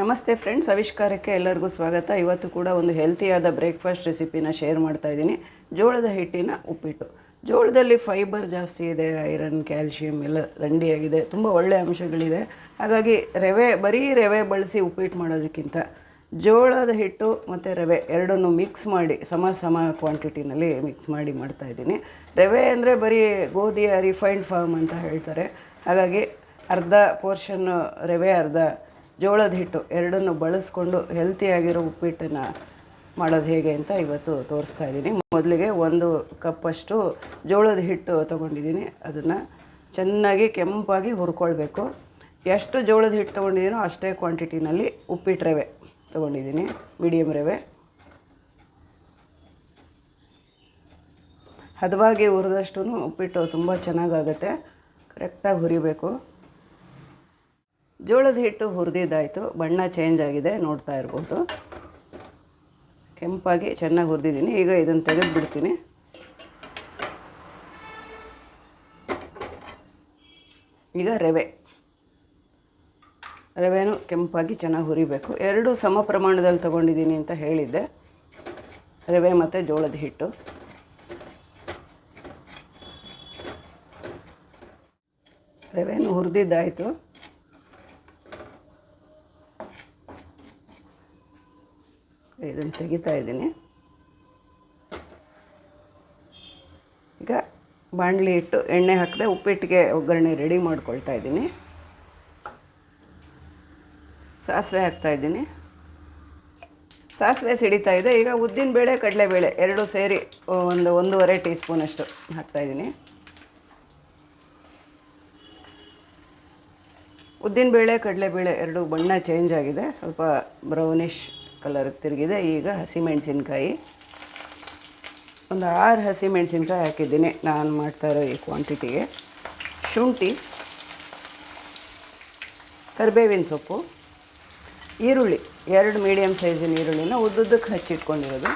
ನಮಸ್ತೆ ಫ್ರೆಂಡ್ಸ್ ಆವಿಷ್ಕಾರಕ್ಕೆ ಎಲ್ಲರಿಗೂ ಸ್ವಾಗತ. ಇವತ್ತು ಕೂಡ ಒಂದು ಹೆಲ್ತಿಯಾದ ಬ್ರೇಕ್ಫಾಸ್ಟ್ ರೆಸಿಪಿನ ಶೇರ್ ಮಾಡ್ತಾ ಇದ್ದೀನಿ. ಜೋಳದ ಹಿಟ್ಟಿನ ಉಪ್ಪಿಟ್ಟು. ಜೋಳದಲ್ಲಿ ಫೈಬರ್ ಜಾಸ್ತಿ ಇದೆ ಐರನ್ ಕ್ಯಾಲ್ಶಿಯಂ ಎಲ್ಲ ದಂಡಿಯಾಗಿದೆ ತುಂಬ ಒಳ್ಳೆಯ ಅಂಶಗಳಿದೆ. ಹಾಗಾಗಿ ರವೆ, ಬರೀ ರವೆ ಬಳಸಿ ಉಪ್ಪಿಟ್ಟು ಮಾಡೋದಕ್ಕಿಂತ ಜೋಳದ ಹಿಟ್ಟು ಮತ್ತು ರವೆ ಎರಡನ್ನು ಮಿಕ್ಸ್ ಮಾಡಿ, ಸಮ ಸಮ ಕ್ವಾಂಟಿಟಿನಲ್ಲಿ ಮಿಕ್ಸ್ ಮಾಡಿ ಮಾಡ್ತಾ ಇದ್ದೀನಿ. ರವೆ ಅಂದರೆ ಬರೀ ಗೋಧಿಯ ರಿಫೈನ್ಡ್ ಫಾರ್ಮ್ ಅಂತ ಹೇಳ್ತಾರೆ. ಹಾಗಾಗಿ ಅರ್ಧ ಪೋರ್ಷನ್ ರವೆ, ಅರ್ಧ ಜೋಳದ ಹಿಟ್ಟು ಎರಡನ್ನು ಬಳಸ್ಕೊಂಡು ಹೆಲ್ತಿಯಾಗಿರೋ ಉಪ್ಪಿಟ್ಟನ್ನು ಮಾಡೋದು ಹೇಗೆ ಅಂತ ಇವತ್ತು ತೋರಿಸ್ತಾ ಇದ್ದೀನಿ. ಮೊದಲಿಗೆ ಒಂದು ಕಪ್ಪಷ್ಟು ಜೋಳದ ಹಿಟ್ಟು ತೊಗೊಂಡಿದ್ದೀನಿ. ಅದನ್ನು ಚೆನ್ನಾಗಿ ಕೆಂಪಾಗಿ ಹುರ್ಕೊಳ್ಬೇಕು. ಎಷ್ಟು ಜೋಳದ ಹಿಟ್ಟು ತೊಗೊಂಡಿದ್ದೀನೋ ಅಷ್ಟೇ ಕ್ವಾಂಟಿಟಿನಲ್ಲಿ ಉಪ್ಪಿಟ್ಟು ರವೆ ತೊಗೊಂಡಿದ್ದೀನಿ ಮೀಡಿಯಮ್ ರವೆ. ಹದವಾಗಿ ಹುರಿದಷ್ಟು ಉಪ್ಪಿಟ್ಟು ತುಂಬ ಚೆನ್ನಾಗಾಗುತ್ತೆ. ಕರೆಕ್ಟಾಗಿ ಹುರಿಬೇಕು. ಜೋಳದ ಹಿಟ್ಟು ಹುರಿದಿದ್ದಾಯಿತು. ಬಣ್ಣ ಚೇಂಜ್ ಆಗಿದೆ, ನೋಡ್ತಾ ಇರ್ಬೋದು. ಕೆಂಪಾಗಿ ಚೆನ್ನಾಗಿ ಹುರಿದಿದ್ದೀನಿ. ಈಗ ಇದನ್ನು ತೆಗೆದು ಬಿಡ್ತೀನಿ ಈಗ ರವೆ. ರವೆನೂ ಕೆಂಪಾಗಿ ಚೆನ್ನಾಗಿ ಹುರಿಬೇಕು. ಎರಡು ಸಮ ಪ್ರಮಾಣದಲ್ಲಿ ತೊಗೊಂಡಿದ್ದೀನಿ ಅಂತ ಹೇಳಿದ್ದೆ. ರವೆ ಮತ್ತು ಜೋಳದ ಹಿಟ್ಟು. ರವೆನೂ ಹುರಿದಿದ್ದಾಯಿತು. ಇದನ್ನು ತೆಗಿತಾ ಇದ್ದೀನಿ. ಈಗ ಬಾಣಲಿ ಇಟ್ಟು ಎಣ್ಣೆ ಹಾಕಿದೆ ಉಪ್ಪಿಟ್ಟಿಗೆ ಒಗ್ಗರಣೆ ರೆಡಿ ಮಾಡ್ಕೊಳ್ತಾ ಇದ್ದೀನಿ. ಸಾಸಿವೆ ಹಾಕ್ತಾ ಇದ್ದೀನಿ. ಸಾಸಿವೆ ಸಿಡಿತಾ ಇದೆ. ಈಗ ಉದ್ದಿನಬೇಳೆ ಕಡಲೆಬೇಳೆ ಎರಡು ಸೇರಿ ಒಂದು ಒಂದೂವರೆ ಟೀ ಸ್ಪೂನಷ್ಟು ಹಾಕ್ತಾಯಿದ್ದೀನಿ ಉದ್ದಿನಬೇಳೆ ಕಡಲೆಬೇಳೆ ಎರಡು ಬಣ್ಣ ಚೇಂಜ್ ಆಗಿದೆ. ಸ್ವಲ್ಪ ಬ್ರೌನಿಷ್ ಕಲರ್ಗೆ ತಿರುಗಿದೆ. ಈಗ ಹಸಿಮೆಣಸಿನ್ಕಾಯಿ ಒಂದು ಆರು ಹಸಿಮೆಣಸಿನ್ಕಾಯಿ ಹಾಕಿದ್ದೀನಿ. ನಾನು ಮಾಡ್ತಾ ಇರೋ ಈ ಕ್ವಾಂಟಿಟಿಗೆ ಶುಂಠಿ. ಕರಿಬೇವಿನ ಸೊಪ್ಪು. ಈರುಳ್ಳಿ. ಎರಡು ಮೀಡಿಯಮ್ ಸೈಜಿನ ಈರುಳ್ಳಿನ ಉದ್ದುದ್ದಕ್ಕೆ ಹಚ್ಚಿಟ್ಕೊಂಡಿರೋದು.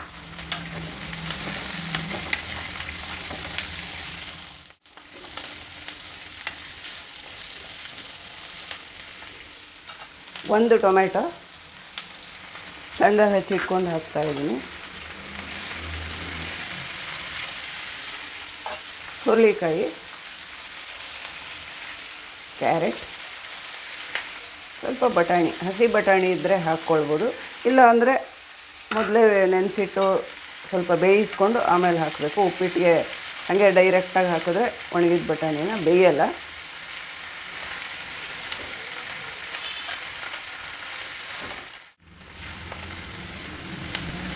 ಒಂದು ಟೊಮೆಟೊ. ಸಣ್ಣದಾಗಿ ಹಚ್ಚಿಟ್ಕೊಂಡು ಹಾಕ್ತಾ ಇದ್ದೀನಿ. ಹುರುಳಿಕಾಯಿ, ಕ್ಯಾರೆಟ್, ಸ್ವಲ್ಪ ಬಟಾಣಿ, ಹಸಿ ಬಟಾಣಿ ಇದ್ದರೆ ಹಾಕ್ಕೊಳ್ಬೋದು. ಇಲ್ಲ ಅಂದರೆ ಮೊದಲೇ ನೆನೆಸಿಟ್ಟು ಸ್ವಲ್ಪ ಬೇಯಿಸ್ಕೊಂಡು ಆಮೇಲೆ ಹಾಕಬೇಕು. ಉಪ್ಪಿಟ್ಟಿಗೆ ಹಾಗೆ ಡೈರೆಕ್ಟಾಗಿ ಹಾಕಿದ್ರೆ ಒಣಗಿದ ಬಟಾಣಿನ ಬೇಯಲ್ಲ.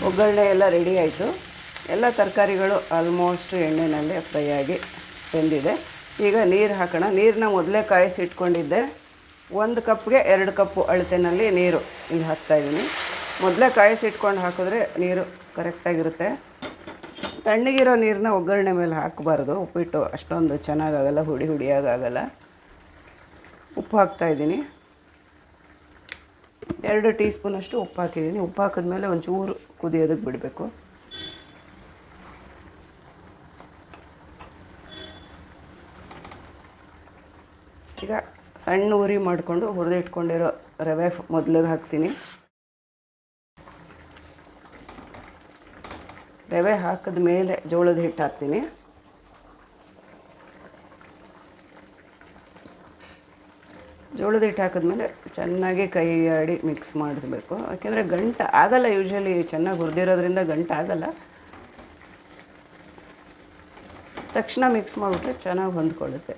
ಒಗ್ಗರಣೆ ಎಲ್ಲ ರೆಡಿ ಆಯಿತು. ಎಲ್ಲ ತರಕಾರಿಗಳು ಆಲ್ಮೋಸ್ಟ್ ಎಣ್ಣೆನಲ್ಲೇ ಫ್ರೈ ಆಗಿ ಬೆಂದಿದೆ. ಈಗ ನೀರು ಹಾಕೋಣ. ನೀರನ್ನ ಮೊದಲೇ ಕಾಯಿಸಿ ಇಟ್ಕೊಂಡಿದ್ದೆ ಒಂದು ಕಪ್ಗೆ ಎರಡು ಕಪ್ಪು ಅಳತೆನಲ್ಲಿ ನೀರು ಇಲ್ಲಿ ಹಾಕ್ತಾಯಿದ್ದೀನಿ ಮೊದಲೇ ಕಾಯಿಸಿ ಇಟ್ಕೊಂಡು ಹಾಕಿದ್ರೆ ನೀರು ಕರೆಕ್ಟಾಗಿರುತ್ತೆ ತಣ್ಣಗಿರೋ ನೀರನ್ನ ಒಗ್ಗರಣೆ ಮೇಲೆ ಹಾಕಬಾರ್ದು. ಉಪ್ಪಿಟ್ಟು ಅಷ್ಟೊಂದು ಚೆನ್ನಾಗಾಗಲ್ಲ, ಹುಡಿ ಹುಡಿಯಾಗಲ್ಲ ಉಪ್ಪು ಹಾಕ್ತಾಯಿದ್ದೀನಿ ಎರಡು ಟೀ ಸ್ಪೂನಷ್ಟು ಉಪ್ಪು ಹಾಕಿದ್ದೀನಿ. ಉಪ್ಪು ಹಾಕಿದ್ಮೇಲೆ ಒಂಚೂರು ಕುದಿಯೋದಕ್ಕೆ ಬಿಡಬೇಕು. ಈಗ ಸಣ್ಣ ಉರಿ ಮಾಡಿಕೊಂಡು ಹುರಿದಿಟ್ಕೊಂಡಿರೋ ರವೆ ಮೊದಲಿಗೆ ಹಾಕ್ತೀನಿ. ರವೆ ಹಾಕಿದ ಮೇಲೆ ಜೋಳದ ಹಿಟ್ಟು ಹಾಕ್ತೀನಿ. ಜೋಳದ ಹಿಟ್ಟು ಹಾಕಿದ್ಮೇಲೆ ಚೆನ್ನಾಗಿ ಕೈ ಆಡಿ ಮಿಕ್ಸ್ ಮಾಡಿಸ್ಬೇಕು. ಯಾಕೆಂದರೆ ಗಂಟು ಆಗಲ್ಲ ಯೂಶ್ವಲಿ ಚೆನ್ನಾಗಿ ಹುರಿದಿರೋದ್ರಿಂದ ಗಂಟು ಆಗಲ್ಲ. ತಕ್ಷಣ ಮಿಕ್ಸ್ ಮಾಡಿಬಿಟ್ರೆ ಚೆನ್ನಾಗಿ ಹೊಂದ್ಕೊಳ್ಳುತ್ತೆ.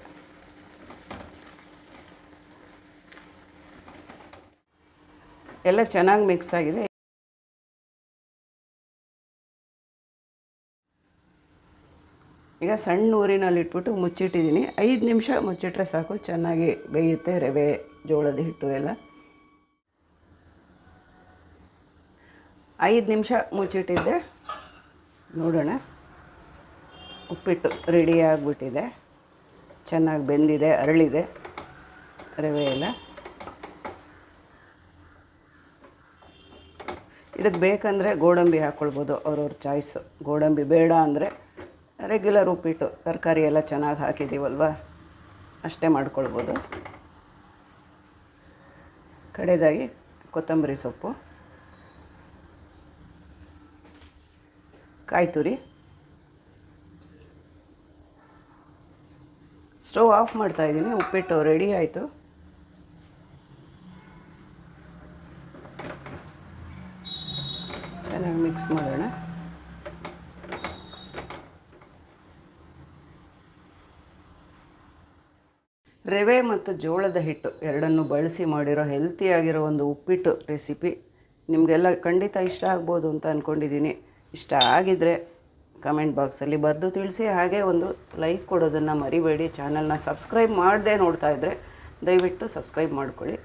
ಎಲ್ಲ ಚೆನ್ನಾಗಿ ಮಿಕ್ಸ್ ಆಗಿದೆ. ಈಗ ಸಣ್ಣ ಊರಿನಲ್ಲಿ ಇಟ್ಬಿಟ್ಟು ಮುಚ್ಚಿಟ್ಟಿದ್ದೀನಿ. ಐದು ನಿಮಿಷ ಮುಚ್ಚಿಟ್ರೆ ಸಾಕು, ಚೆನ್ನಾಗಿ ಬೇಯುತ್ತೆ ರವೆ, ಜೋಳದ ಹಿಟ್ಟು ಎಲ್ಲ. ಐದು ನಿಮಿಷ ಮುಚ್ಚಿಟ್ಟಿದ್ದೆ. ನೋಡೋಣ. ಉಪ್ಪಿಟ್ಟು ರೆಡಿ ಆಗಿಬಿಟ್ಟಿದೆ. ಚೆನ್ನಾಗಿ ಬೆಂದಿದೆ, ಅರಳಿದೆ ರವೆ ಎಲ್ಲ. ಇದಕ್ಕೆ ಬೇಕಂದರೆ ಗೋಡಂಬಿ ಹಾಕ್ಕೊಳ್ಬೋದು, ಅವ್ರವ್ರ ಚಾಯ್ಸು. ಗೋಡಂಬಿ ಬೇಡ ಅಂದರೆ ರೆಗ್ಯುಲರ್ ಉಪ್ಪಿಟ್ಟು, ತರಕಾರಿ ಎಲ್ಲ ಚೆನ್ನಾಗಿ ಹಾಕಿದ್ದೀವಲ್ವ ಅಷ್ಟೇ ಮಾಡ್ಕೊಳ್ಬೋದು. ಕಡೆದಾಗಿ ಕೊತ್ತಂಬರಿ ಸೊಪ್ಪು ಕಾಯಿ ತುರಿ ಸ್ಟವ್ ಆಫ್ ಮಾಡ್ತಾ ಇದ್ದೀನಿ, ಉಪ್ಪಿಟ್ಟು ರೆಡಿ ಆಯಿತು. ಚೆನ್ನಾಗಿ ಮಿಕ್ಸ್ ಮಾಡೋಣ. ರವೆ ಮತ್ತು ಜೋಳದ ಹಿಟ್ಟು ಎರಡನ್ನು ಬಳಸಿ ಮಾಡಿರೋ ಹೆಲ್ತಿಯಾಗಿರೋ ಒಂದು ಉಪ್ಪಿಟ್ಟು ರೆಸಿಪಿ ನಿಮಗೆಲ್ಲ ಖಂಡಿತ ಇಷ್ಟ ಆಗ್ಬೋದು ಅಂತ ಅಂದ್ಕೊಂಡಿದ್ದೀನಿ ಇಷ್ಟ ಆಗಿದ್ದರೆ ಕಮೆಂಟ್ ಬಾಕ್ಸಲ್ಲಿ ಬರೆದು ತಿಳಿಸಿ. ಹಾಗೆ ಒಂದು ಲೈಕ್ ಕೊಡೋದನ್ನು ಮರಿಬೇಡಿ. ಚಾನಲ್ನ ಸಬ್ಸ್ಕ್ರೈಬ್ ಮಾಡದೆ ನೋಡ್ತಾ ಇದ್ದರೆ ದಯವಿಟ್ಟು ಸಬ್ಸ್ಕ್ರೈಬ್ ಮಾಡ್ಕೊಳ್ಳಿ.